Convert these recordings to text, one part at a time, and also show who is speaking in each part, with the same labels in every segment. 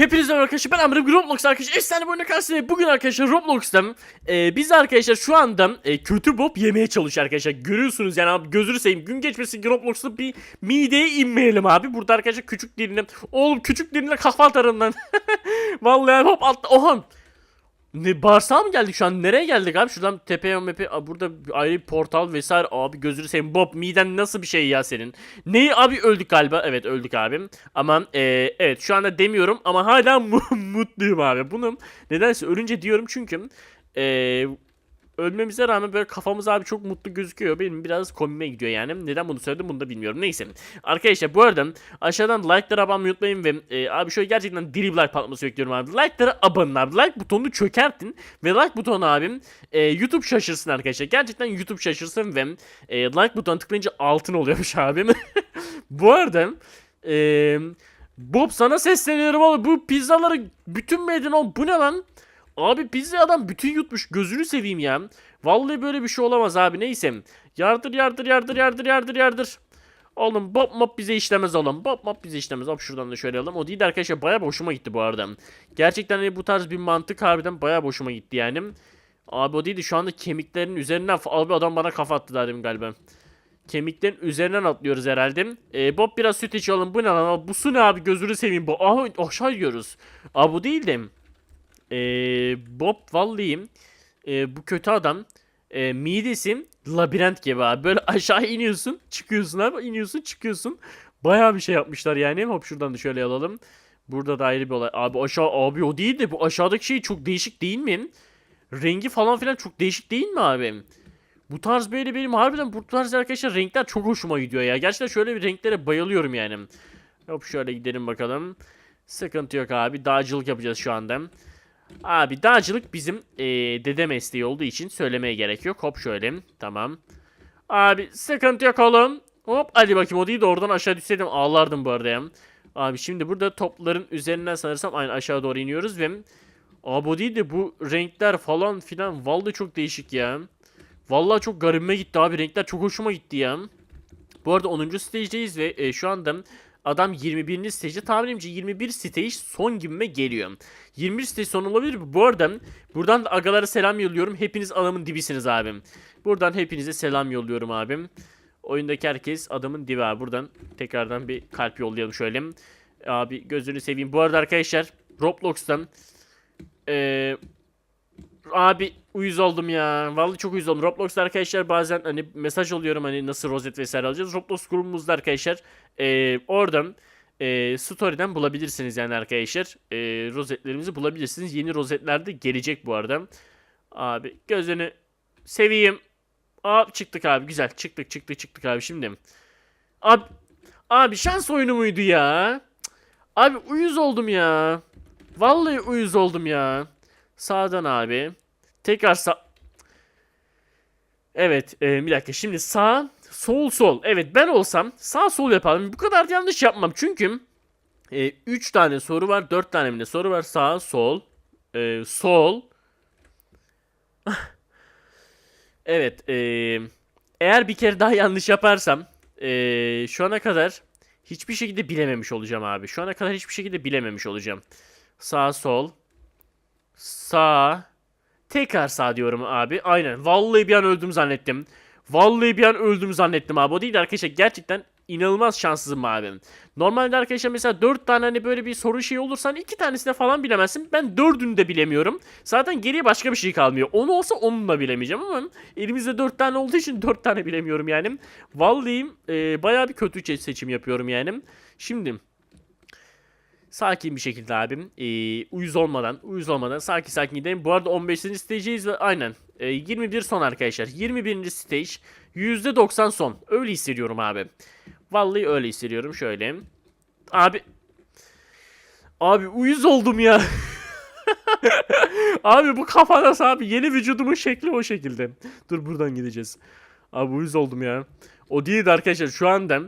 Speaker 1: Hepinize merhaba arkadaşlar ben Amrım Roblox arkadaşlar efsane bir oyuna karşınızdayım. Bugün arkadaşlar Roblox'ta e, biz arkadaşlar şu anda e, kötü Bob yemeye çalışıyor arkadaşlar. Görüyorsunuz yani abi gözünü seveyim gün geçmesin Roblox'ta bir mideye inmeyelim abi. Burada arkadaşlar küçük diline oğlum küçük diline kafa atarım lan. Vallahi hop altta oha. Ne bağırsağa mı geldik şu an? Nereye geldik abi? Şuradan tepeye mepe burada ayrı bir portal vesaire. Abi gözünü seveyim. Bob miden nasıl bir şey ya senin? Neyi abi öldük galiba. Evet öldük abim. Ama e, evet şu anda demiyorum ama hala mu- mutluyum abi. Bunu nedense ölünce diyorum çünkü e, ölmemize rağmen böyle kafamız abi çok mutlu gözüküyor. Benim biraz komime gidiyor yani. Neden bunu söyledim bunu da bilmiyorum. Neyse. Arkadaşlar bu arada aşağıdan like'lara abone unutmayın ve e, abi şöyle gerçekten diri like patlaması bekliyorum abi. Like'lara abone abi. Like butonunu çökertin ve like butonu abim e, YouTube şaşırsın arkadaşlar. Gerçekten YouTube şaşırsın ve e, like butonu tıklayınca altın oluyormuş abim. bu arada e, Bob sana sesleniyorum oğlum. Bu pizzaları bütün yedin oğlum? Bu ne lan? Abi pizza adam bütün yutmuş. Gözünü seveyim ya. Vallahi böyle bir şey olamaz abi. Neyse. Yardır yardır yardır yardır yardır yardır. Oğlum Bob mop bize işlemez oğlum. Bob mop bize işlemez. Hop şuradan da şöyle alalım. O değil de arkadaşlar baya hoşuma gitti bu arada. Gerçekten hani bu tarz bir mantık harbiden baya hoşuma gitti yani. Abi o değil de şu anda kemiklerin üzerinden abi adam bana kafa attı daha galiba. Kemiklerin üzerinden atlıyoruz herhalde. Ee, Bob biraz süt içiyor Bu ne lan? Bu su ne abi? Gözünü seveyim. Bu. Aha aşağı yiyoruz. Abi bu değil de. Ee, Bob vallahi e, bu kötü adam e, midesi labirent gibi abi. Böyle aşağı iniyorsun, çıkıyorsun abi. iniyorsun, çıkıyorsun. Bayağı bir şey yapmışlar yani. Hop şuradan da şöyle alalım. Burada da ayrı bir olay. Abi aşağı abi o değil de bu aşağıdaki şey çok değişik değil mi? Rengi falan filan çok değişik değil mi abi? Bu tarz böyle benim harbiden bu tarz arkadaşlar renkler çok hoşuma gidiyor ya. Gerçekten şöyle bir renklere bayılıyorum yani. Hop şöyle gidelim bakalım. Sıkıntı yok abi. Dağcılık yapacağız şu anda. Abi dağcılık bizim eee, dede mesleği olduğu için söylemeye gerek yok. Hop şöyle. Tamam. Abi sıkıntı yok oğlum. Hop hadi bakayım o değil de oradan aşağı düşseydim ağlardım bu arada ya. Abi şimdi burada topların üzerinden sanırsam aynı aşağı doğru iniyoruz ve Abi o değil de bu renkler falan filan vallahi çok değişik ya. Vallahi çok garibime gitti abi renkler çok hoşuma gitti ya. Bu arada 10. stage'deyiz ve e, şu anda adam 21. stage'de tahminimce 21 stage son gibime geliyor. 21 stage son olabilir? Bu arada buradan da agalara selam yolluyorum. Hepiniz adamın dibisiniz abim. Buradan hepinize selam yolluyorum abim. Oyundaki herkes adamın dibi abi. Buradan tekrardan bir kalp yollayalım şöyle. Abi gözünü seveyim. Bu arada arkadaşlar Roblox'tan eee Abi uyuz oldum ya. Vallahi çok uyuz oldum. Roblox'ta arkadaşlar bazen hani mesaj oluyorum hani nasıl rozet vesaire alacağız. Roblox grubumuzda arkadaşlar eee, oradan eee story'den bulabilirsiniz yani arkadaşlar. Eee, rozetlerimizi bulabilirsiniz. Yeni rozetler de gelecek bu arada. Abi gözünü seveyim. Aa çıktık abi güzel. Çıktık çıktık çıktık abi şimdi. Abi abi şans oyunu muydu ya? Abi uyuz oldum ya. Vallahi uyuz oldum ya. Sağdan abi. Tekrar sağ... Evet e, bir dakika şimdi sağ sol sol. Evet ben olsam sağ sol yapalım. Bu kadar yanlış yapmam çünkü 3 tane soru var 4 tane mi soru var sağ sol e, sol. evet e, eğer bir kere daha yanlış yaparsam e, şu ana kadar hiçbir şekilde bilememiş olacağım abi. Şu ana kadar hiçbir şekilde bilememiş olacağım. Sağ sol Sağ. Tekrar sağ diyorum abi. Aynen. Vallahi bir an öldüm zannettim. Vallahi bir an öldüm zannettim abi. O değil de arkadaşlar gerçekten inanılmaz şanssızım abi. Normalde arkadaşlar mesela 4 tane hani böyle bir soru şey olursa hani 2 tanesine falan bilemezsin. Ben 4'ünü de bilemiyorum. Zaten geriye başka bir şey kalmıyor. Onu olsa onu da bilemeyeceğim ama elimizde 4 tane olduğu için 4 tane bilemiyorum yani. Vallahi e, bayağı bir kötü seçim yapıyorum yani. Şimdi Sakin bir şekilde abim. Ee, uyuz olmadan, uyuz olmadan sakin sakin gidelim. Bu arada 15. stage'deyiz ve aynen. Ee, 21 son arkadaşlar. 21. stage. %90 son. Öyle hissediyorum abi. Vallahi öyle hissediyorum. Şöyle. Abi. Abi uyuz oldum ya. abi bu kafa nasıl abi? Yeni vücudumun şekli o şekilde. Dur buradan gideceğiz. Abi uyuz oldum ya. O değil de arkadaşlar şu anda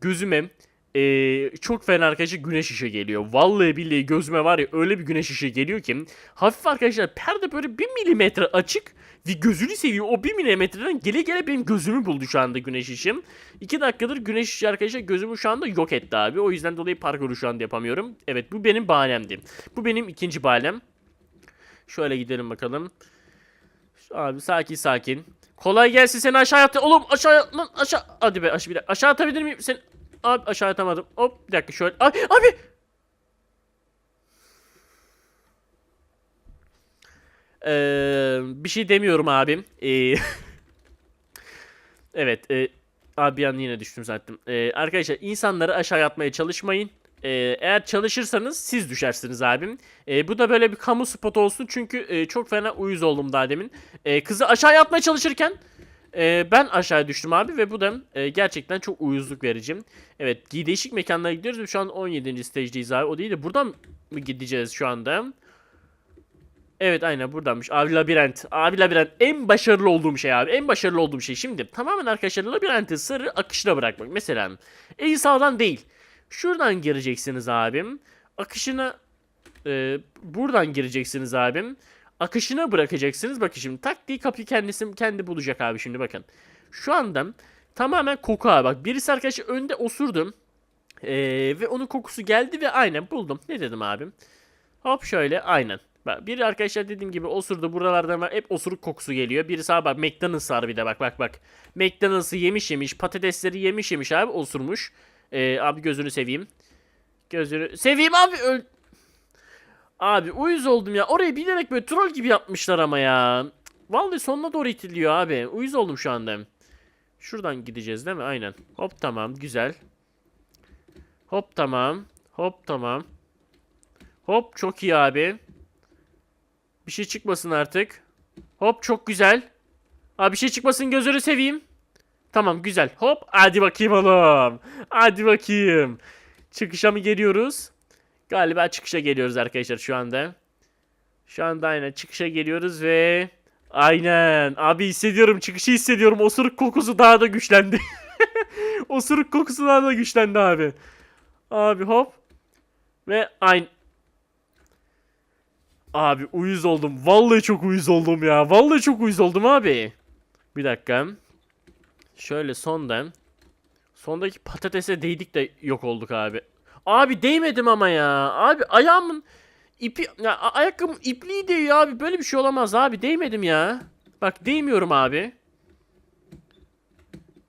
Speaker 1: gözüme Ee, çok fena arkadaşlar güneş ışığı geliyor. Vallahi billahi gözüme var ya öyle bir güneş ışığı geliyor ki hafif arkadaşlar perde böyle bir milimetre açık ve gözünü seviyor. O bir milimetreden gele gele benim gözümü buldu şu anda güneş ışığım. İki dakikadır güneş ışığı arkadaşlar gözümü şu anda yok etti abi. O yüzden dolayı parkuru şu anda yapamıyorum. Evet bu benim bahanemdi. Bu benim ikinci bahanem. Şöyle gidelim bakalım. Abi sakin sakin. Kolay gelsin seni aşağı at. Oğlum aşağı lan aşağı. Hadi be aşağı bir dakika. Aşağı atabilir miyim? Sen abi aşağı atamadım. Hop bir dakika şöyle. Ay, abi. Ee, bir şey demiyorum abim. Ee, evet. E, abi bir yine düştüm zaten. Ee, arkadaşlar insanları aşağı atmaya çalışmayın. Eğer çalışırsanız siz düşersiniz abim. Ee, bu da böyle bir kamu spotu olsun çünkü e, çok fena uyuz oldum daha demin. Ee, kızı aşağıya atmaya çalışırken e, ben aşağı düştüm abi ve bu da e, gerçekten çok uyuzluk verici. Evet değişik mekanlara gidiyoruz ve şu an 17. stage'deyiz abi. O değil de buradan mı gideceğiz şu anda? Evet aynen buradanmış. Abi labirent. Abi labirent en başarılı olduğum şey abi. En başarılı olduğum şey. Şimdi tamamen arkadaşlar labirentin sırrı akışına bırakmak. Mesela en sağdan değil. Şuradan gireceksiniz abim. Akışına e, buradan gireceksiniz abim. Akışına bırakacaksınız. Bakın şimdi taktiği kapıyı kendisi kendi bulacak abi şimdi bakın. Şu anda tamamen koku abi. Bak birisi arkadaşlar önde osurdum. E, ve onun kokusu geldi ve aynen buldum. Ne dedim abim? Hop şöyle aynen. Bak biri arkadaşlar dediğim gibi osurdu buralardan var hep osuruk kokusu geliyor. Birisi abi bak McDonald's var bir de bak bak bak. McDonald's'ı yemiş yemiş patatesleri yemiş yemiş abi osurmuş. Ee, abi gözünü seveyim. Gözünü seveyim abi öl... Abi uyuz oldum ya. Orayı bilerek böyle troll gibi yapmışlar ama ya. Vallahi sonuna doğru itiliyor abi. Uyuz oldum şu anda. Şuradan gideceğiz değil mi? Aynen. Hop tamam güzel. Hop tamam. Hop tamam. Hop çok iyi abi. Bir şey çıkmasın artık. Hop çok güzel. Abi bir şey çıkmasın gözünü seveyim. Tamam güzel. Hop hadi bakayım oğlum. Hadi bakayım. Çıkışa mı geliyoruz? Galiba çıkışa geliyoruz arkadaşlar şu anda. Şu anda aynen çıkışa geliyoruz ve aynen abi hissediyorum çıkışı hissediyorum. Osuruk kokusu daha da güçlendi. Osuruk kokusu daha da güçlendi abi. Abi hop. Ve aynı Abi uyuz oldum. Vallahi çok uyuz oldum ya. Vallahi çok uyuz oldum abi. Bir dakika. Şöyle sondan. Sondaki patatese değdik de yok olduk abi. Abi değmedim ama ya. Abi ayağımın ipi ya ayakkabım ipliği değiyor abi. Böyle bir şey olamaz abi. Değmedim ya. Bak değmiyorum abi.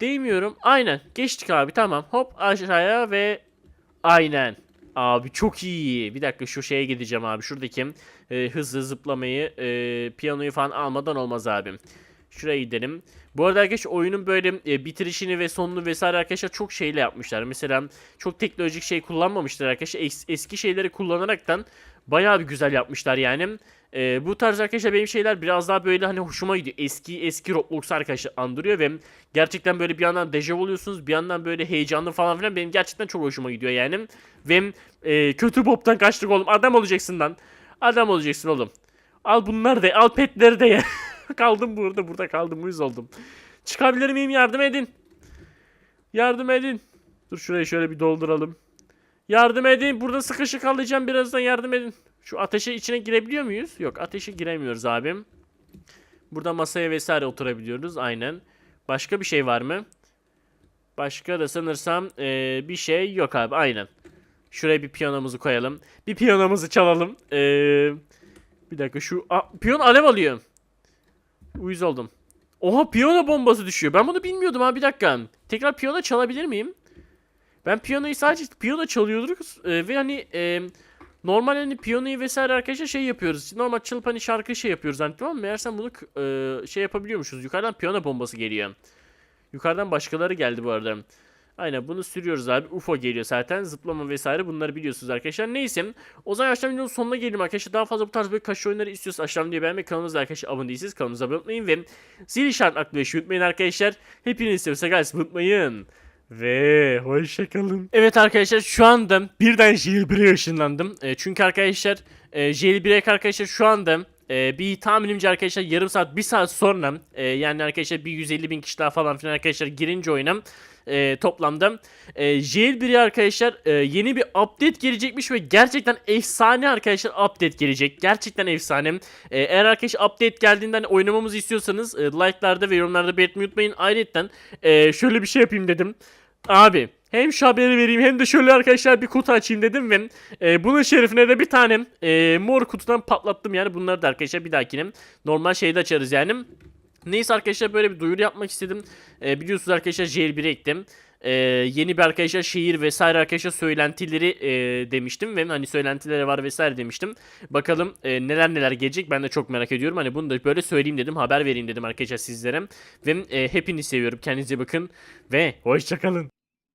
Speaker 1: Değmiyorum. Aynen. Geçtik abi. Tamam. Hop aşağıya ve aynen. Abi çok iyi. Bir dakika şu şeye gideceğim abi. Şuradaki e, hızlı zıplamayı, e, piyanoyu falan almadan olmaz abim. Şuraya gidelim. Bu arada arkadaşlar oyunun böyle e, bitirişini ve sonunu vesaire arkadaşlar çok şeyle yapmışlar. Mesela çok teknolojik şey kullanmamışlar arkadaşlar. Es- eski şeyleri kullanaraktan bayağı bir güzel yapmışlar yani. E, bu tarz arkadaşlar benim şeyler biraz daha böyle hani hoşuma gidiyor. Eski eski Roblox arkadaşlar andırıyor ve gerçekten böyle bir yandan dejavu oluyorsunuz. Bir yandan böyle heyecanlı falan filan benim gerçekten çok hoşuma gidiyor yani. Ve e, kötü Bob'tan kaçtık oğlum. Adam olacaksın lan. Adam olacaksın oğlum. Al bunları da al petleri de ye. kaldım burada burada kaldım uyuz oldum. Çıkabilir miyim yardım edin. Yardım edin. Dur şurayı şöyle bir dolduralım. Yardım edin. Burada sıkışık kalacağım birazdan yardım edin. Şu ateşe içine girebiliyor muyuz? Yok ateşe giremiyoruz abim. Burada masaya vesaire oturabiliyoruz aynen. Başka bir şey var mı? Başka da sanırsam eee, bir şey yok abi aynen. Şuraya bir piyanomuzu koyalım. Bir piyanomuzu çalalım. Eee bir dakika şu... Aa, piyano alev alıyor. Uyuz oldum. Oha piyano bombası düşüyor. Ben bunu bilmiyordum ha bir dakika. Tekrar piyano çalabilir miyim? Ben piyanoyu sadece piyano çalıyorduk e, ve hani e, normal hani piyanoyu vesaire arkadaşlar şey yapıyoruz. Normal çalıp hani şarkı şey yapıyoruz zannettim ama meğersem bunu e, şey yapabiliyormuşuz. Yukarıdan piyano bombası geliyor. Yukarıdan başkaları geldi bu arada. Aynen bunu sürüyoruz abi. UFO geliyor zaten. Zıplama vesaire bunları biliyorsunuz arkadaşlar. Neyse. O zaman aşağı videonun sonuna gelelim arkadaşlar. Daha fazla bu tarz böyle kaşı oyunları istiyorsanız aşağı videoyu beğenmeyi kanalımıza arkadaşlar abone değilseniz kanalımıza abone olmayı ve zil işaretini aktiflemeyi unutmayın arkadaşlar. Hepinizi seviyorsanız unutmayın. Ve hoşçakalın. Evet arkadaşlar şu anda birden jailbreak'e ışınlandım. E, çünkü arkadaşlar e, jailbreak arkadaşlar şu anda e, bir tahminimce arkadaşlar yarım saat bir saat sonra e, yani arkadaşlar bir 150 bin kişi daha falan filan arkadaşlar girince oyuna e, toplamda e, Jailbreak'e arkadaşlar e, yeni bir update gelecekmiş ve gerçekten efsane arkadaşlar update gelecek. Gerçekten efsane. E, eğer arkadaşlar update geldiğinden oynamamızı istiyorsanız e, like'larda ve yorumlarda belirtmeyi unutmayın. Ayrıca e, şöyle bir şey yapayım dedim. Abi hem şu haberi vereyim hem de şöyle arkadaşlar bir kutu açayım dedim ve e, bunun şerefine de bir tane e, mor kutudan patlattım yani bunları da arkadaşlar bir dahakine normal şeyde açarız yani. Neyse arkadaşlar böyle bir duyuru yapmak istedim. E, biliyorsunuz arkadaşlar jailbreak ektim. E, yeni bir arkadaşlar şehir vesaire arkadaşlar söylentileri e, demiştim ve hani söylentileri var vesaire demiştim. Bakalım e, neler neler gelecek ben de çok merak ediyorum. Hani bunu da böyle söyleyeyim dedim haber vereyim dedim arkadaşlar sizlere. Ve e, hepinizi seviyorum kendinize bakın ve hoşçakalın.